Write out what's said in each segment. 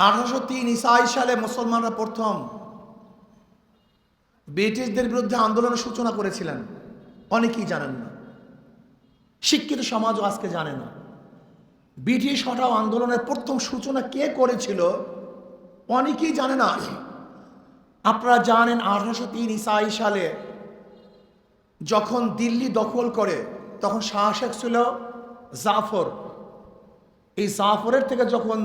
আঠারোশো তিন ইসাই সালে মুসলমানরা প্রথম ব্রিটিশদের বিরুদ্ধে আন্দোলনের সূচনা করেছিলেন। অনেকেই জানেন না। শিক্ষিত সমাজও আজকে জানে না। ব্রিটিশ হটাও আন্দোলনের প্রথম সূচনা কে করেছিল, অনেকেই জানে না। আপনারা জানেন আঠারোশো তিন ইসাই সালে যখন দিল্লি দখল করে, তখন শাসক ছিল জাফর। এই জাফরের থেকে যখন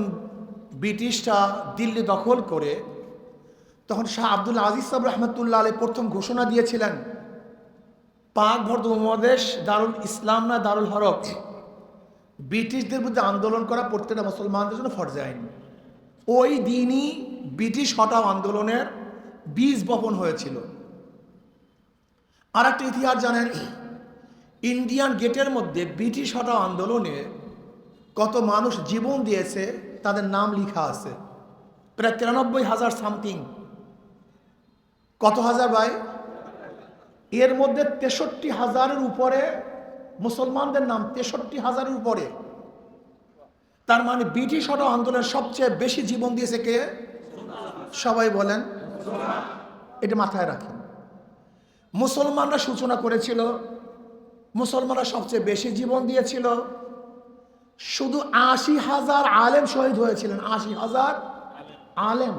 ব্রিটিশরা দিল্লি দখল করে, তখন শাহ আব্দুল আজিজ সাহেব রহমতুল্লাহ আলী প্রথম ঘোষণা দিয়েছিলেন, পাক ভর্দ উপমহাদেশ দারুল ইসলাম না দারুল হরফ? ব্রিটিশদের বিরুদ্ধে আন্দোলন করা প্রত্যেকটা মুসলমানদের জন্য ফরজে আইন। ওই দিনই ব্রিটিশ হটাও আন্দোলনের বীজ বপন হয়েছিল। আর একটা ইতিহাস জানেন, ইন্ডিয়ান গেটের মধ্যে ব্রিটিশ হটাও আন্দোলনে কত মানুষ জীবন দিয়েছে তাদের নাম লিখা আছে। প্রায় তিরানব্বই হাজার সামথিং। কত হাজার ভাই? এর মধ্যে তেষট্টি হাজারের উপরে মুসলমানদের নাম তেষট্টি হাজারের উপরে। তার মানে ব্রিটিশ হটাও আন্দোলনের সবচেয়ে বেশি জীবন দিয়েছে কে? সবাই বলেন। এটা মাথায় রাখেন। মুসলমানরা সূচনা করেছিল। মুসলমানরা সবচেয়ে বেশি জীবন দিয়েছিল। শুধু আশি হাজার আলেম শহীদ হয়েছিলেন, আশি হাজার আলেম।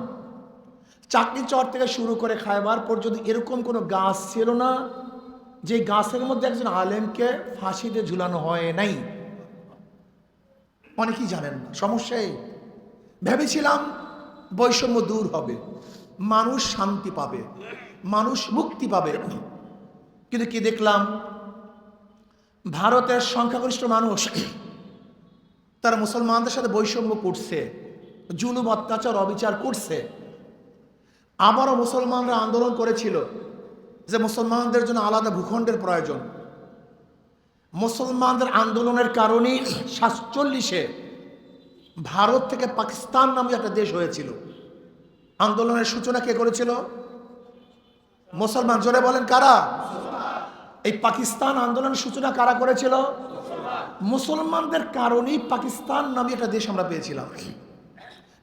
চাকরি চর থেকে শুরু করে খায়বার পর্যন্ত এরকম কোনো গাছ ছিল না, যে গাছের মধ্যে একজন আলেমকে ফাঁসিতে ঝুলানো হয় নাই। অনেকেই জানেন না সমস্যাই ভেবেছিলাম বৈষম্য দূর হবে, মানুষ শান্তি পাবে, মানুষ মুক্তি পাবে। কিন্তু কি দেখলাম? ভারতের সংখ্যাগরিষ্ঠ মানুষ তারা মুসলমানদের সাথে বৈষম্য করছে, জুলুম, অত্যাচার, অবিচার করছে। আবারও মুসলমানরা আন্দোলন করেছিল যে মুসলমানদের জন্য আলাদা ভূখণ্ডের প্রয়োজন। মুসলমানদের আন্দোলনের কারণেই সাতচল্লিশে ভারত থেকে পাকিস্তান নামে একটা দেশ হয়েছিল। আন্দোলনের সূচনা কে করেছিল? মুসলমান, জোরে বলেন কারা? এই পাকিস্তান আন্দোলনের সূচনা কারা করেছিল? মুসলমানদের কারণেই পাকিস্তান নামে একটা দেশ আমরা পেয়েছিলাম।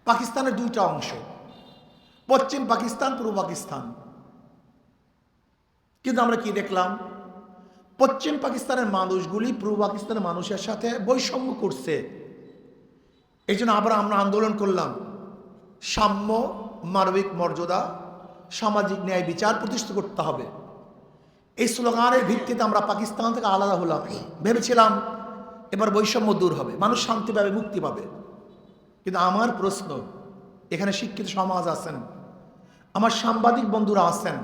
পাকিস্তানের দুইটা অংশ। পশ্চিম পাকিস্তান, পূর্ব পাকিস্তান। কিন্তু আমরা কি দেখলাম? পশ্চিম পাকিস্তানের মানুষগুলি পূর্ব পাকিস্তানের মানুষের সাথে বৈষম্য করছে। এই জন্য আবার আমরা আন্দোলন করলাম। সাম্য, মানবিক মর্যাদা, সামাজিক ন্যায় বিচার প্রতিষ্ঠা করতে হবে। এই স্লোগানের ভিত্তিতে আমরা পাকিস্তান থেকে আলাদা হলাম। ভেবেছিলাম এবার বৈষম্য দূর হবে। মানুষ শান্তি পাবে, মুক্তি পাবে। কিন্তু আমার প্রশ্ন, এখানে শিক্ষিত সমাজ আছেন, আমার সাংবাদিক বন্ধুরা আছেন,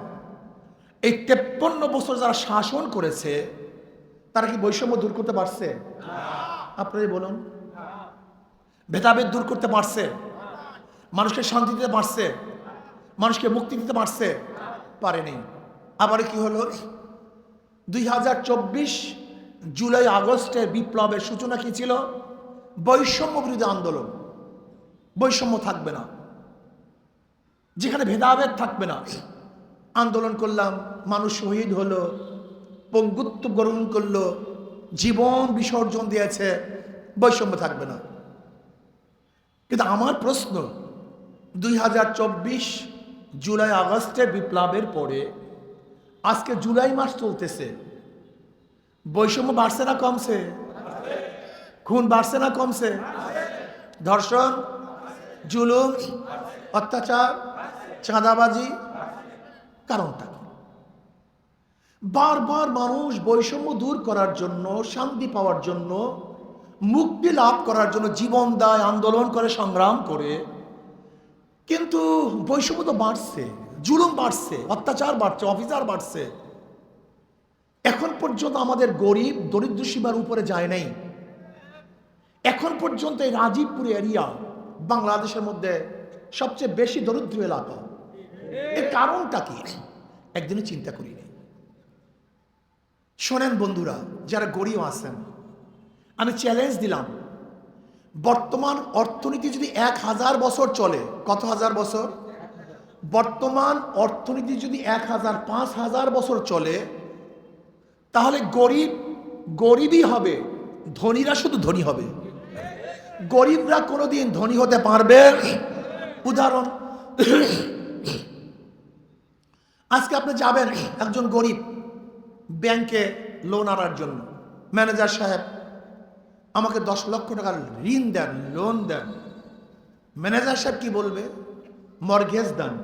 এই তেপ্পন্ন বছর যারা শাসন করেছে, তারা কি বৈষম্য দূর করতে পারছে? আপনারাই বলুন। ভেদাভেদ দূর করতে পারছে? মানুষকে শান্তি দিতে পারছে? মানুষকে মুক্তি দিতে পারছে? পারেনি। আবার কি হলো? দুই হাজার চব্বিশ জুলাই আগস্টের বিপ্লবের সূচনা কি ছিল? বৈষম্য বিরোধী আন্দোলন। বৈষম্য থাকবে না। যেখানে ভেদাভেদ থাকবে না। আন্দোলন করলাম, মানুষ শহীদ হলো, পঙ্গুত্ব গ্রহণ করল, জীবন বিসর্জন দিয়েছে, বৈষম্য থাকবে না। কিন্তু আমার প্রশ্ন, দুই হাজার চব্বিশ জুলাই আগস্টে বিপ্লবের পরে, আজকে জুলাই মাস চলতেছে বৈষম্য বাড়ছে না কমছে? খুন বাড়ছে না কমছে? ধর্ষণ, জুলুম, অত্যাচার, চাঁদাবাজি, কারণটা বারবার মানুষ বৈষম্য দূর করার জন্য, শান্তি পাওয়ার জন্য, মুক্তি লাভ করার জন্য জীবন দেয়, আন্দোলন করে, সংগ্রাম করে। কিন্তু বৈষম্য তো বাড়ছে, জুলুম বাড়ছে, অত্যাচার বাড়ছে অফিসার বাড়ছে। এখন পর্যন্ত আমাদের গরিব, দরিদ্র সীমার উপরে যায় নাই। এখন পর্যন্ত এই রাজীবপুর এরিয়া বাংলাদেশের মধ্যে সবচেয়ে বেশি দরিদ্র এলাকা। এর কারণটা কি? একদিনে চিন্তা করি নাই। শোনেন বন্ধুরা, যারা গরিব আছেন, আমি চ্যালেঞ্জ দিলাম। বর্তমান অর্থনীতি যদি এক হাজার বছর চলে, কত হাজার বছর? বর্তমান অর্থনীতি যদি এক হাজার, পাঁচ হাজার বছর চলে তাহলে গরিব গরিবই হবে, ধনীরা শুধু ধনী হবে। গরিবরা কোনোদিন ধনী হতে পারবে? উদাহরণ, আজকে আপনি যাবেন একজন গরিব ব্যাংকে লোন আনার জন্য। ম্যানেজার সাহেব, আমাকে দশ লক্ষ টাকার ঋণ দেন, লোন দেন। ম্যানেজার সাহেব কি বলবে? মর্গেজ দেন।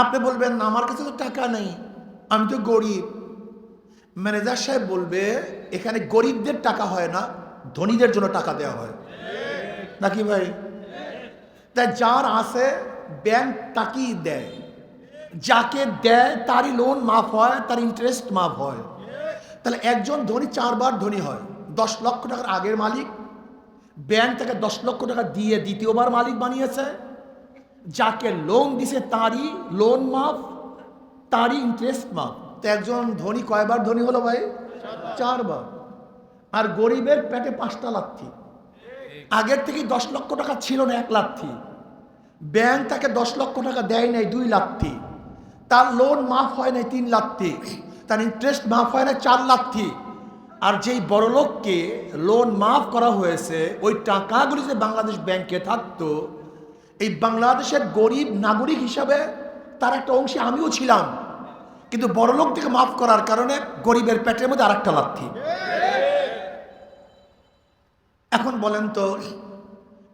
আপনি বলবেন আমার কাছে তো টাকা নেই, আমি তো গরিব। ম্যানেজার সাহেব বলবে, এখানে গরিবদের টাকা হয় না, ধনীদের জন্য টাকা দেওয়া হয়। নাকি ভাই? তাই যার আছে ব্যাংক তাকেই দেয়। যাকে দেয়, তারই লোন মাফ হয়, তার ইন্টারেস্ট মাফ হয়। তাহলে একজন ধনী চারবার ধনী হয়। দশ লক্ষ টাকার আগের মালিক ব্যাংক তাকে দশ লক্ষ টাকা দিয়ে দ্বিতীয়বার মালিক বানিয়েছে। যাকে লোন দিছে, তারই লোন মাফ তারই ইন্টারেস্ট মাফ তো একজন ধনী কয়বার ধনী হলো ভাই? চারবার। আর গরিবের পেটে পাঁচটা লাথি। আগের থেকে দশ লক্ষ টাকা ছিল না এক লাথি। ব্যাংক তাকে দশ লক্ষ টাকা দেয় নাই, দুই লাথি। তার লোন মাফ হয় নাই, তিন লাথি। তার ইন্টারেস্ট মাফ হয় না চার লাথি। আর যেই বড়লোককে লোন মাফ করা হয়েছে, ওই টাকাগুলি যে বাংলাদেশ ব্যাংকে থাকতো, এই বাংলাদেশের গরিব নাগরিক হিসাবে তার একটা অংশে আমিও ছিলাম। কিন্তু বড়লোক থেকে মাফ করার কারণে গরিবের পেটের মধ্যে আরেকটা লাথি। এখন বলেন তো,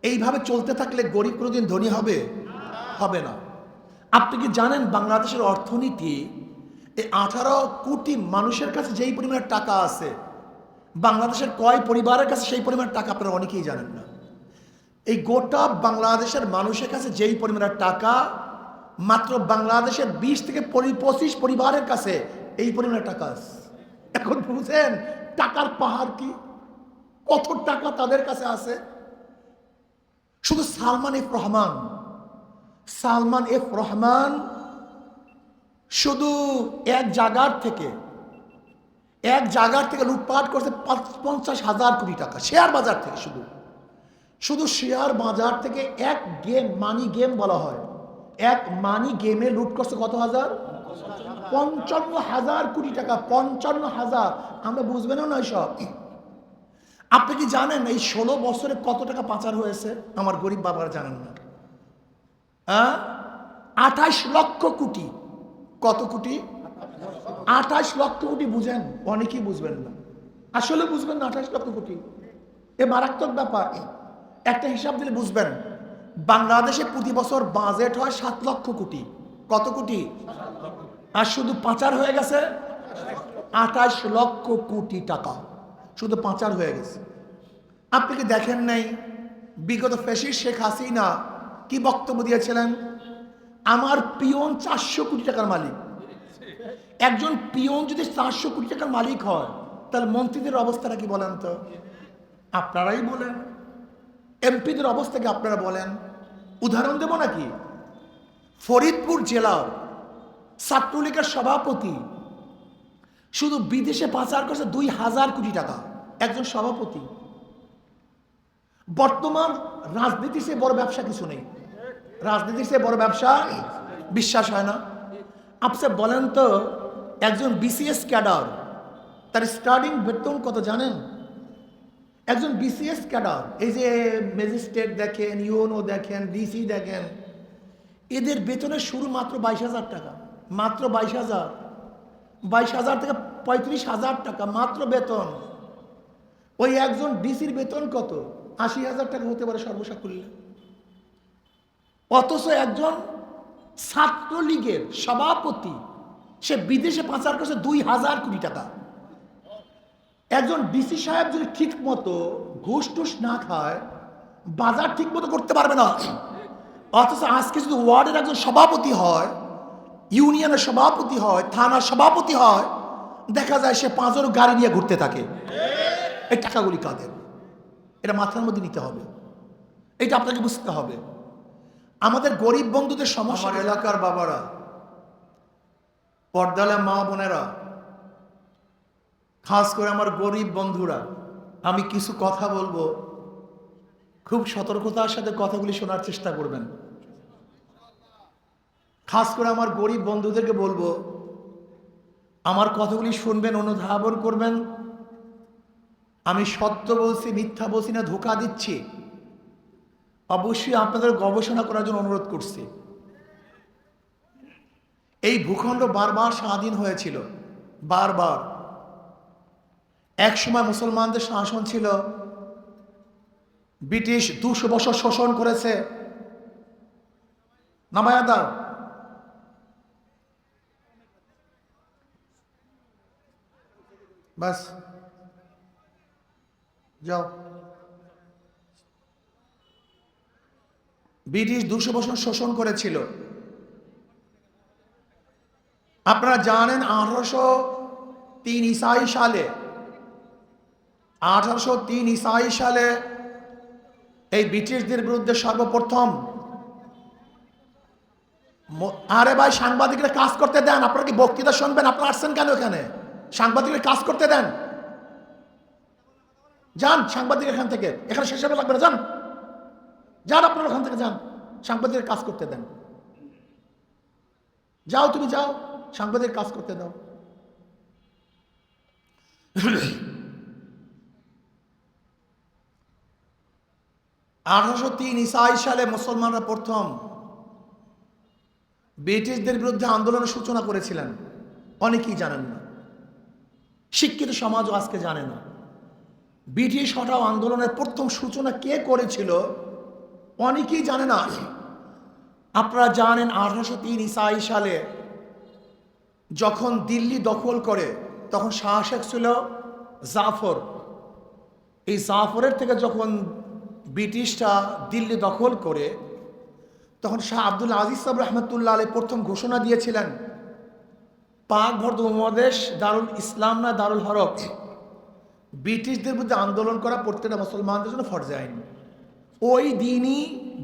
এইভাবে চলতে থাকলে গরিব কোনোদিন ধনী হবে? হবে না। আপনি কি জানেন বাংলাদেশের অর্থনীতি এই আঠারো কোটি মানুষের কাছে যেই পরিমাণের টাকা আছে, বাংলাদেশের কয় পরিবারের কাছে সেই পরিমাণের টাকা আপনারা অনেকেই জানেন না। এই গোটা বাংলাদেশের মানুষের কাছে যেই পরিমাণের টাকা মাত্র বাংলাদেশের বিশ থেকে পঁচিশ পরিবারের কাছে এই পরিমাণে টাকা আছে। এখন বুঝেন, টাকার পাহাড় কি? কত টাকা তাদের কাছে আছে? শুধু সালমান এফ রহমান। সালমান এফ রহমান শুধু এক জায়গার থেকে, এক জায়গার থেকে লুটপাট করছে পঞ্চাশ হাজার কোটি টাকা, শেয়ার বাজার থেকে শুধু। শুধু শেয়ার বাজার থেকে এক গেম মানি গেম বলা হয়। এক মানি গেমে লুট করছে কত হাজার? পঞ্চান্ন হাজার কোটি টাকা, পঞ্চান্ন হাজার। আমরা বুঝবেন না সব আপনি কি জানেন এই ষোলো বছরে কত টাকা পাচার হয়েছে? আমার গরিব বাবারা জানেন না। হ্যাঁ? আঠাশ লক্ষ কোটি। কত কোটি? আঠাশ লক্ষ কোটি বুঝেন, অনেকেই বুঝবেন না। আসলে বুঝবেন না আঠাশ লক্ষ কোটি। এ মারাত্মক ব্যাপার। একটা হিসাব দিলে বুঝবেন। বাংলাদেশে প্রতি বছর বাজেট হয় সাত লক্ষ কোটি। কত কোটি? আর শুধু পাচার হয়ে গেছে আঠাশ লক্ষ কোটি টাকা। শুধু পাচার হয়ে গেছে। আপনি কি দেখেন নাই বিগত ফেসির শেখ হাসিনা কি বক্তব্য দিয়েছিলেন? আমার পিয়ন চারশো কোটি টাকার মালিক। একজন পিয়ন যদি চারশো কোটি টাকার মালিক হয়, তাহলে মন্ত্রীদের অবস্থাটা কি বলেন তো? আপনারাই বলেন। এমপিদের অবস্থাকে আপনারা বলেন। উদাহরণ দেব নাকি? ফরিদপুর জেলার ছাত্রলীগের সভাপতি। শুধু বিদেশে পাচার করছে দুই হাজার কোটি টাকা, একজন সভাপতি। বর্তমান রাজনীতি সে বড় ব্যবসা কিছু নেই। রাজনীতি সে বড় ব্যবসা বিশ্বাস হয় না। আপনি বলেন তো, একজন বিসিএস ক্যাডার, তার স্টার্টিং বেতন কত জানেন? একজন বিসিএস ক্যাডার এই যে ম্যাজিস্ট্রেট দেখেন ইউনো দেখেন ডিসি দেখেন, এদের বেতনের শুরু মাত্র বাইশ হাজার টাকা, মাত্র বাইশ হাজার বাইশ হাজার থেকে পঁয়ত্রিশ হাজার টাকা মাত্র বেতন। ওই একজন ডিসির বেতন কত? আশি হাজার টাকা হতে পারে সর্বসাকুল্যে। অথচ একজন ছাত্রলীগের সভাপতি, সে বিদেশে পাচার করছে দুই হাজার কোটি টাকা। একজন ডিসি সাহেব যদি ঠিক মতো ঘুষ টুস না খায় বাজার ঠিক মতো করতে পারবে না। অথচ আজকে যদি ওয়ার্ডের একজন সভাপতি হয় ইউনিয়নের সভাপতি হয় থানার সভাপতি হয় দেখা যায় সে পাঁচজন গাড়ি নিয়ে ঘুরতে থাকে। এই টাকাগুলি কাদের? এটা মাথার মধ্যে নিতে হবে। এটা আপনাকে বুঝতে হবে। আমাদের গরিব বন্ধুদের সমস্যা এলাকার বাবারা পর্দালা মা বোনেরা খাস করে আমার গরিব বন্ধুরা, আমি কিছু কথা বলব। খুব সতর্কতার সাথে কথাগুলি শোনার চেষ্টা করবেন। খাস করে আমার গরিব বন্ধুদেরকে বলব, আমার কথাগুলি শুনবেন, অনুধাবন করবেন। আমি সত্য বলছি, মিথ্যা বলছি না, ধোকা দিচ্ছি। অবশ্যই আপনাদের গবেষণা করার জন্য অনুরোধ করছি। এই ভূখণ্ড বারবার স্বাধীন হয়েছিল, বারবার। এক সময় মুসলমানদের শাসন ছিল। ব্রিটিশ দুশো বছর শোষণ করেছে। নামায়া দাও। বাস। যাও। ব্রিটিশ দুশো বছর শোষণ করেছিল। আপনারা জানেন আঠারোশো তিন ইসাই সালে আঠারোশো তিন ইসাই সালে এই ব্রিটিশদের বিরুদ্ধে সর্বপ্রথম আরে ভাই, সাংবাদিকরা কাজ করতে দেন। আপনারা কি বক্তৃতা শুনবেন? আপনারা আসছেন কেন এখানে? সাংবাদিকরা কাজ করতে দেন। যান, সাংবাদিক এখান থেকে। এখানে শেষ হবে, লাগবে না। যান। যান, আপনারা ওখান থেকে যান। সাংবাদিকের কাজ করতে দেন। যাও, তুমি যাও। সাংবাদিক কাজ করতে দাও। আঠারোশো তিন ইসাই সালে মুসলমানরা প্রথম ব্রিটিশদের বিরুদ্ধে আন্দোলনের সূচনা করেছিলেন। অনেকেই জানেন না। শিক্ষিত সমাজও আজকে জানে না। ব্রিটিশ হটাও আন্দোলনের প্রথম সূচনা কে করেছিল, অনেকেই জানে না। আপনারা জানেন আঠারোশো তিন ইসাই সালে যখন দিল্লি দখল করে, তখন শাসক ছিল জাফর। এই জাফরের থেকে যখন ব্রিটিশরা দিল্লি দখল করে, তখন শাহ আব্দুল আজিজ সাহেব রহমতুল্লাহ আলী প্রথম ঘোষণা দিয়েছিলেন, পাক ভর্দ উপমহাদেশ দারুল ইসলাম না দারুল হরফ? ব্রিটিশদের বিরুদ্ধে আন্দোলন করা প্রত্যেকটা মুসলমানদের জন্য ফরজে আইন। ওই দিনই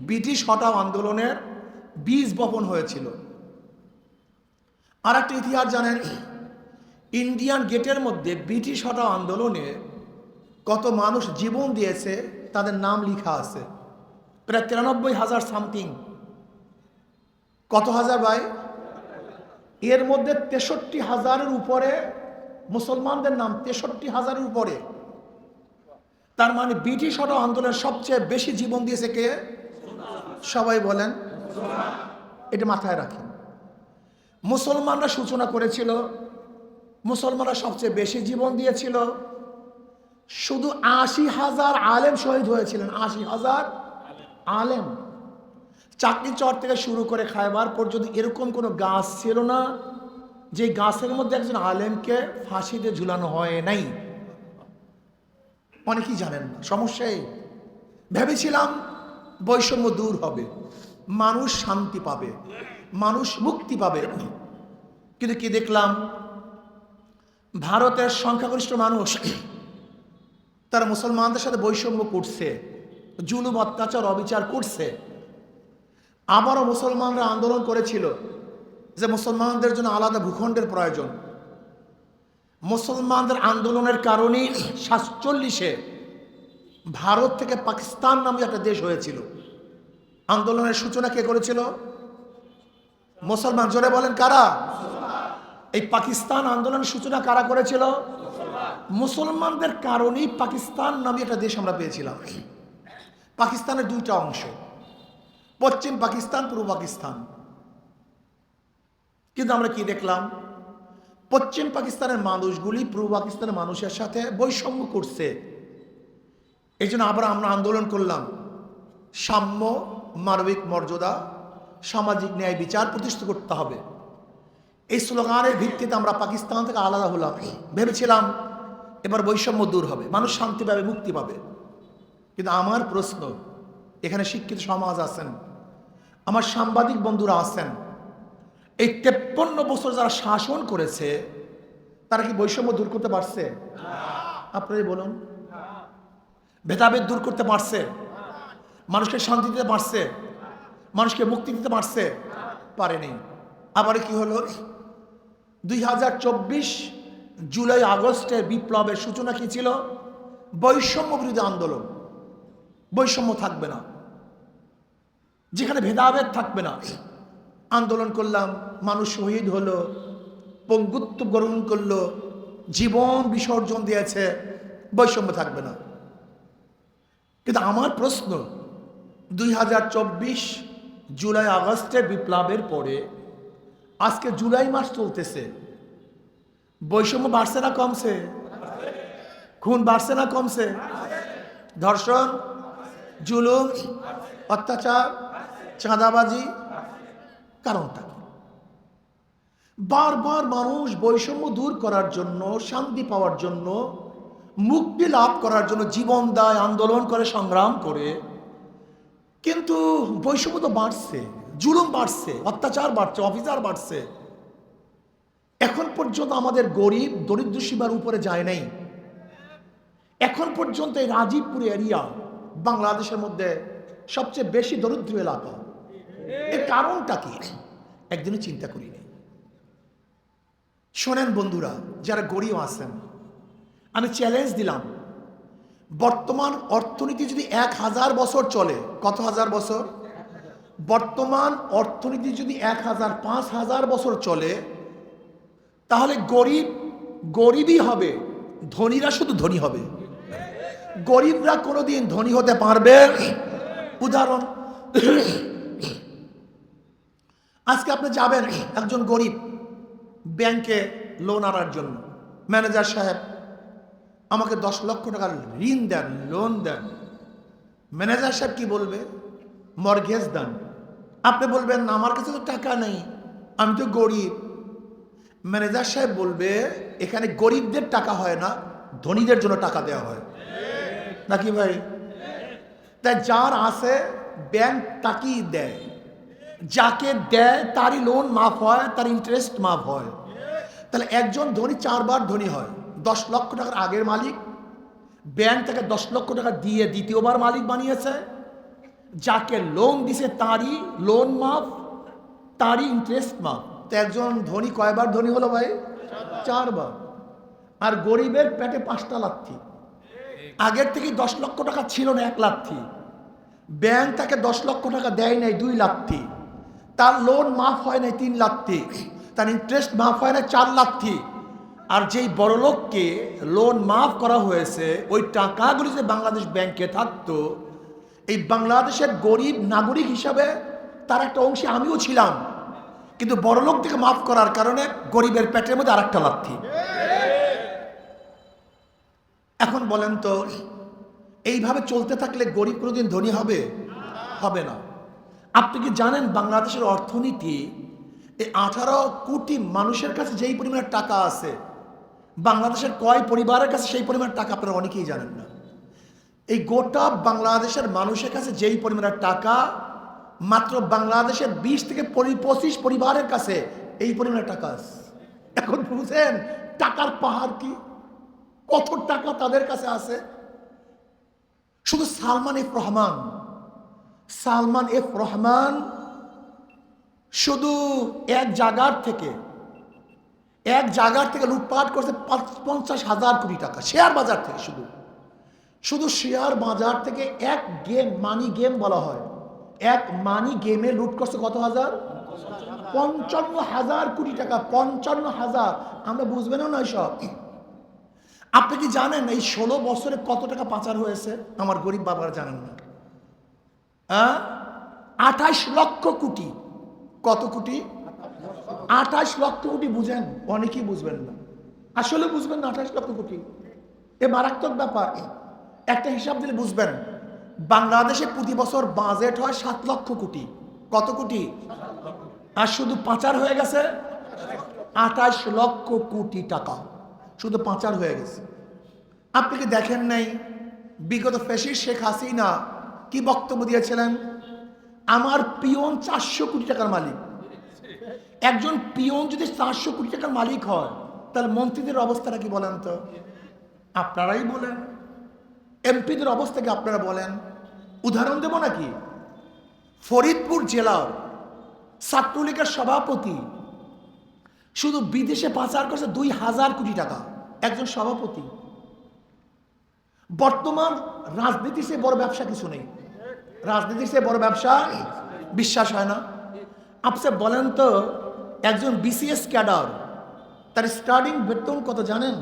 ব্রিটিশ হটাও আন্দোলনের বীজ বপন হয়েছিল। আর একটা ইতিহাস জানেন, ইন্ডিয়ান গেটের মধ্যে ব্রিটিশ হটাও আন্দোলনে কত মানুষ জীবন দিয়েছে তাদের নাম লিখা আছে। প্রায় তিরানব্বই হাজার সামথিং। কত হাজার ভাই? এর মধ্যে তেষট্টি হাজারের উপরে মুসলমানদের নাম তেষট্টি হাজারের উপরে। তার মানে ব্রিটিশ হটাও আন্দোলনের সবচেয়ে বেশি জীবন দিয়েছে কে? সবাই বলেন। এটা মাথায় রাখেন। মুসলমানরা সূচনা করেছিল। মুসলমানরা সবচেয়ে বেশি জীবন দিয়েছিল। শুধু আশি হাজার আলেম শহীদ হয়েছিলেন, আশি হাজার আলেম। চাকরি চর থেকে শুরু করে খাইবার পর্যন্ত এরকম কোনো গাছ ছিল না, যে গাছের মধ্যে একজন আলেমকে ফাঁসিতে ঝুলানো হয় নাই। অনেকেই জানেন না সমস্যাই ভেবেছিলাম বৈষম্য দূর হবে, মানুষ শান্তি পাবে, মানুষ মুক্তি পাবে। কিন্তু কি দেখলাম? ভারতের সংখ্যাগরিষ্ঠ মানুষ তারা মুসলমানদের সাথে বৈষম্য করছে, জুলুম, অত্যাচার, অবিচার করছে। আবারও মুসলমানরা আন্দোলন করেছিল যে মুসলমানদের জন্য আলাদা ভূখণ্ডের প্রয়োজন। মুসলমানদের আন্দোলনের কারণেই সাতচল্লিশে ভারত থেকে পাকিস্তান নামে একটা দেশ হয়েছিল। আন্দোলনের সূচনা কে করেছিল? মুসলমান, জোরে বলেন কারা? এই পাকিস্তান আন্দোলনের সূচনা কারা করেছিল? মুসলমানদের কারণেই পাকিস্তান নামে একটা দেশ আমরা পেয়েছিলাম। পাকিস্তানের দুইটা অংশ। পশ্চিম পাকিস্তান, পূর্ব পাকিস্তান। কিন্তু আমরা কি দেখলাম? পশ্চিম পাকিস্তানের মানুষগুলি পূর্ব পাকিস্তানের মানুষের সাথে বৈষম্য করছে। এই জন্য আবার আমরা আন্দোলন করলাম। সাম্য, মানবিক মর্যাদা, সামাজিক ন্যায় বিচার প্রতিষ্ঠা করতে হবে। এই স্লোগানের ভিত্তিতে আমরা পাকিস্তান থেকে আলাদা হলাম। ভেবেছিলাম এবার বৈষম্য দূর হবে, মানুষ শান্তি পাবে, মুক্তি পাবে। কিন্তু আমার প্রশ্ন, এখানে শিক্ষিত সমাজ আছেন, আমার সাংবাদিক বন্ধুরা আছেন, এই তেপ্পন্ন বছর যারা শাসন করেছে, তারা কি বৈষম্য দূর করতে পারছে? আপনারাই বলুন। ভেদাভেদ দূর করতে পারছে? মানুষকে শান্তি দিতে পারছে? মানুষকে মুক্তি দিতে পারছে? পারেনি। আবার কি হলো? দুই হাজার চব্বিশ জুলাই আগস্টে বিপ্লবের সূচনা কি ছিল? বৈষম্য বিরোধী আন্দোলন। বৈষম্য থাকবে না। যেখানে ভেদাভেদ থাকবে না। আন্দোলন করলাম, মানুষ শহীদ হলো, পঙ্গুত্ব গ্রহণ করল, জীবন বিসর্জন দিয়েছে, বৈষম্য থাকবে না। কিন্তু আমার প্রশ্ন, দুই হাজার চব্বিশ জুলাই আগস্টের বিপ্লবের পরে আজকে জুলাই মাস চলতেছে। বৈষম্য বাড়ছে না কমছে? খুন বাড়ছে না কমছে? ধর্ষণ, জুলুম, অত্যাচার, চাঁদাবাজি, কারণটা বারবার মানুষ বৈষম্য দূর করার জন্য, শান্তি পাওয়ার জন্য, মুক্তি লাভ করার জন্য জীবন দায়, আন্দোলন করে, সংগ্রাম করে। কিন্তু বৈষম্য তো বাড়ছে। জুলুম বাড়ছে, অত্যাচার বাড়ছে অফিসার বাড়ছে। এখন পর্যন্ত আমাদের গরিব, দরিদ্র সীমার উপরে যায় নাই। এখন পর্যন্ত এই রাজীবপুর এরিয়া বাংলাদেশের মধ্যে সবচেয়ে বেশি দরিদ্র এলাকা। এর কারণটা কি? একদিনও চিন্তা করিনি। শোনেন বন্ধুরা, যারা গরিব আছেন, আমি চ্যালেঞ্জ দিলাম। বর্তমান অর্থনীতি যদি এক হাজার বছর চলে, কত হাজার বছর? বর্তমান অর্থনীতি যদি এক হাজার, পাঁচ হাজার বছর চলে, তাহলে গরিব গরিবই হবে, ধনীরা শুধু ধনী হবে। গরিবরা কোনোদিন ধনী হতে পারবে? উদাহরণ, আজকে আপনি যাবেন একজন গরিব ব্যাংকে লোন আনার জন্য। ম্যানেজার সাহেব, আমাকে দশ লক্ষ টাকার ঋণ দেন, লোন দেন। ম্যানেজার সাহেব কি বলবে? মর্গেজ দেন। আপনি বলবেন, আমার কাছে তো টাকা নেই, আমি তো গরিব। ম্যানেজার সাহেব বলবে, এখানে গরিবদের টাকা হয় না, ধনীদের জন্য টাকা দেওয়া হয়। নাকি ভাই? তাই যার আছে, ব্যাংক তাকেই দেয়। যাকে দেয়, তারই লোন মাফ হয়, তার ইন্টারেস্ট মাফ হয়। তাহলে একজন ধনী চারবার ধনী হয়। দশ লক্ষ টাকার আগের মালিক, ব্যাংক তাকে দশ লক্ষ টাকা দিয়ে দ্বিতীয়বার মালিক বানিয়েছে। যাকে লোন দিছে তারই লোন মাফ, তারই ইন্টারেস্ট মাফ। তো একজন ধনী কয়বার ধনী হলো ভাই? চারবার। আর গরিবের পেটে পাঁচটা লাথি। আগের থেকে দশ লক্ষ টাকা ছিল না এক লাথি। ব্যাংক তাকে দশ লক্ষ টাকা দেয় নাই, দুই লাথি। তার লোন মাফ হয় নাই, তিন লাথি। তার ইন্টারেস্ট মাফ হয় না চার লাথি। আর যেই বড় লোককে লোন মাফ করা হয়েছে, ওই টাকাগুলি যে বাংলাদেশ ব্যাংকে থাকতো এই বাংলাদেশের গরিব নাগরিক হিসাবে তার একটা অংশে আমিও ছিলাম। কিন্তু বড় লোক থেকে মাফ করার কারণে গরিবের পেটের মধ্যে আর একটা লাথি। এখন বলেন তো, এইভাবে চলতে থাকলে গরিব কোনোদিন ধনী হবে? হবে না। আপনি কি জানেন বাংলাদেশের অর্থনীতি, এই আঠারো কোটি মানুষের কাছে যেই পরিমাণের টাকা আছে, বাংলাদেশের কয় পরিবারের কাছে সেই পরিমাণ টাকা আপনারা অনেকেই জানেন না। এই গোটা বাংলাদেশের মানুষের কাছে যেই পরিমাণের টাকা, মাত্র বাংলাদেশের বিশ থেকে পঁচিশ পরিবারের কাছে এই পরিমাণের টাকা আছে। এখন বুঝেন, টাকার পাহাড় কি? কত টাকা তাদের কাছে আছে? শুধু সালমান এফ রহমান। সালমান এফ রহমান শুধু এক জায়গার থেকে, এক জায়গার থেকে লুটপাট করছে পঞ্চাশ হাজার কোটি টাকা, শেয়ার বাজার থেকে শুধু। শুধু শেয়ার বাজার থেকে এক গেম মানি গেম বলা হয়। এক মানি গেমে লুট করছে কত হাজার? পঞ্চান্ন হাজার কোটি টাকা, পঞ্চান্ন হাজার। আমরা বুঝবেন না সব আপনি কি জানেন এই ষোলো বছরে কত টাকা পাচার হয়েছে? আমার গরিব বাবারা জানেন না। হ্যাঁ? আঠাশ লক্ষ কোটি। কত কোটি? আঠাশ লক্ষ কোটি বুঝেন, অনেকেই বুঝবেন না। আসলে বুঝবেন না আঠাশ লক্ষ কোটি। এ মারাত্মক ব্যাপার। একটা হিসাব দিলে বুঝবেন, বাংলাদেশে প্রতি বছর বাজেট হয় সাত লক্ষ কোটি। কত কোটি? আর শুধু পাচার হয়ে গেছে আঠাশ লক্ষ কোটি টাকা। শুধু পাচার হয়ে গেছে। আপনি কি দেখেন নাই, বিগত ফেসির শেখ হাসিনা কি বক্তব্য দিয়েছিলেন? আমার পিয়ন চারশো কোটি টাকার মালিক। একজন পিয়ন যদি চারশো কোটি টাকার মালিক হয়, তাহলে মন্ত্রীদের অবস্থাটা কি বলেন তো? আপনারাই বলেন। এমপিদের অবস্থাকে আপনারা বলেন? উদাহরণ দেব নাকি? ফরিদপুর জেলার ছাত্রলীগের সভাপতি, শুধু বিদেশে পাচার করছে দুই হাজার কোটি টাকা, একজন সভাপতি। বর্তমান রাজনীতি সে বড় ব্যবসা কিছু নেই। রাজনীতি সে বড় ব্যবসা বিশ্বাস হয় না। আপনি বলেন তো, একজন বিসিএস ক্যাডার, তার স্টার্টিং বেতন কত জানেন?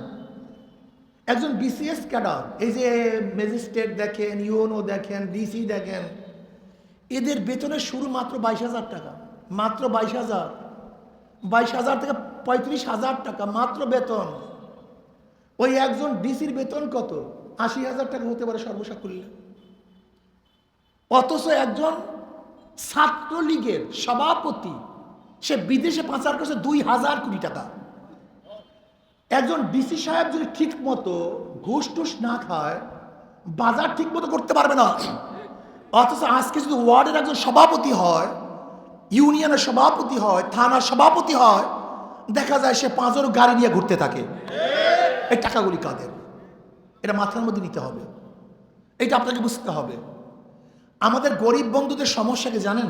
একজন বিসিএস ক্যাডার, এই যে ম্যাজিস্ট্রেট দেখেন ইউনো দেখেন ডিসি দেখেন, এদের বেতনের শুরু মাত্র বাইশ হাজার টাকা, মাত্র বাইশ হাজার বাইশ হাজার থেকে পঁয়ত্রিশ হাজার টাকা মাত্র বেতন। ওই একজন ডিসির বেতন কত? আশি হাজার টাকা হতে পারে সর্বসাকুল্যে। অথচ একজন ছাত্রলীগের সভাপতি, সে বিদেশে পাচার করছে দুই হাজার কোটি টাকা। একজন ডিসি সাহেব যদি ঠিক মতো ঘুষ টুস না খায়, বাজার ঠিক মতো করতে পারবে না। অথচ আজকে যদি ওয়ার্ডের একজন সভাপতি হয়, ইউনিয়নের সভাপতি হয়, থানার সভাপতি হয়, দেখা যায় সে পাঁচজনের গাড়ি নিয়ে ঘুরতে থাকে। এই টাকাগুলি কাদের? এটা মাথার মধ্যে নিতে হবে। এটা আপনাকে বুঝতে হবে। আমাদের গরিব বন্ধুদের সমস্যাকে জানেন?